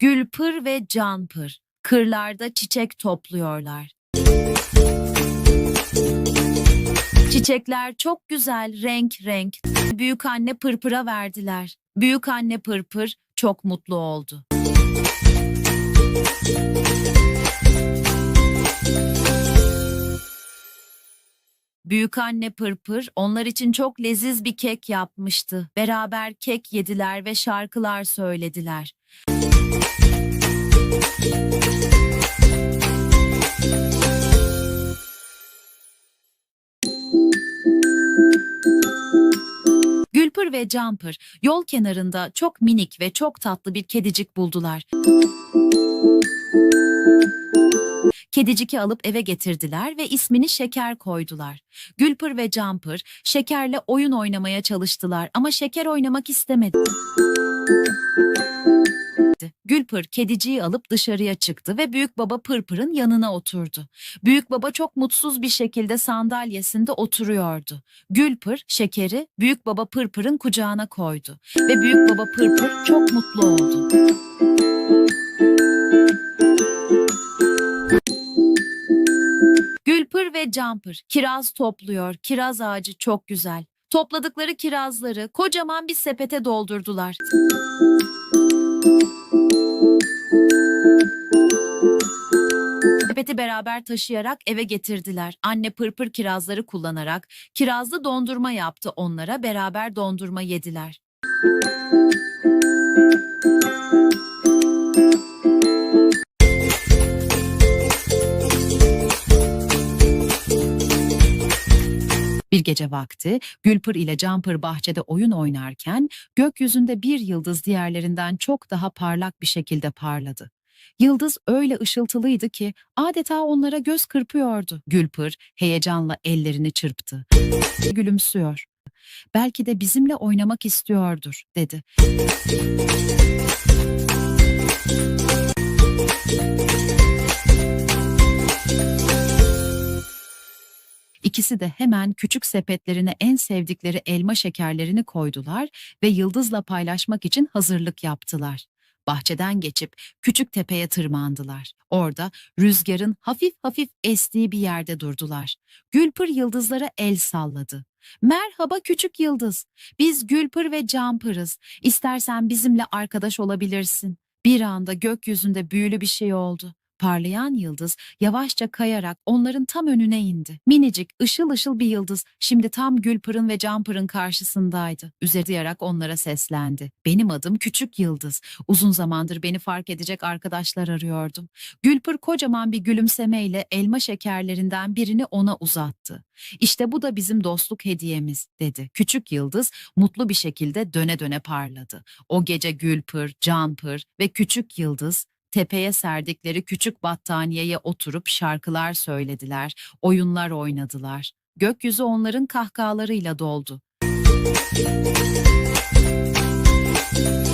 Gülpır ve Canpır kırlarda çiçek topluyorlar. Çiçekler çok güzel, renk renk. Büyük anne Pırpır'a verdiler. Büyük anne Pırpır çok mutlu oldu. Büyük anne Pırpır onlar için çok leziz bir kek yapmıştı. Beraber kek yediler ve şarkılar söylediler. Gülpır ve Campır yol kenarında çok minik ve çok tatlı bir kedicik buldular. Kediciki alıp eve getirdiler ve ismini Şeker koydular. Gülpır ve Campır Şeker'le oyun oynamaya çalıştılar ama Şeker oynamak istemedi. Gülpır kediciyi alıp dışarıya çıktı ve büyük baba Pırpır'ın yanına oturdu. Büyük baba çok mutsuz bir şekilde sandalyesinde oturuyordu. Gülpır şekeri büyük baba Pırpır'ın kucağına koydu ve büyük baba Pırpır çok mutlu oldu. Gülpır ve Campır kiraz topluyor. Kiraz ağacı çok güzel. Topladıkları kirazları kocaman bir sepete doldurdular. Sepeti beraber taşıyarak eve getirdiler. Anne pırpır kirazları kullanarak kirazlı dondurma yaptı onlara beraber dondurma yediler. Bir gece vakti Gülpır ile Campır bahçede oyun oynarken gökyüzünde bir yıldız diğerlerinden çok daha parlak bir şekilde parladı. Yıldız öyle ışıltılıydı ki adeta onlara göz kırpıyordu. Gülpır heyecanla ellerini çırptı. Gülümsüyor. Belki de bizimle oynamak istiyordur dedi. İkisi de hemen küçük sepetlerine en sevdikleri elma şekerlerini koydular ve yıldızla paylaşmak için hazırlık yaptılar. Bahçeden geçip küçük tepeye tırmandılar. Orada rüzgarın hafif hafif estiği bir yerde durdular. Gülpır yıldızlara el salladı. Merhaba küçük yıldız. Biz Gülpır ve Campır'ız. İstersen bizimle arkadaş olabilirsin. Bir anda gökyüzünde büyülü bir şey oldu. Parlayan yıldız yavaşça kayarak onların tam önüne indi. Minicik, ışıl ışıl bir yıldız şimdi tam Gülpır'ın ve Campır'ın karşısındaydı. Üzeriyarak onlara seslendi. Benim adım Küçük Yıldız. Uzun zamandır beni fark edecek arkadaşlar arıyordum. Gülpır kocaman bir gülümsemeyle elma şekerlerinden birini ona uzattı. İşte bu da bizim dostluk hediyemiz dedi. Küçük Yıldız mutlu bir şekilde döne döne parladı. O gece Gülpır, Canpır ve Küçük Yıldız tepeye serdikleri küçük battaniyeye oturup şarkılar söylediler, oyunlar oynadılar. Gökyüzü onların kahkahalarıyla doldu. Müzik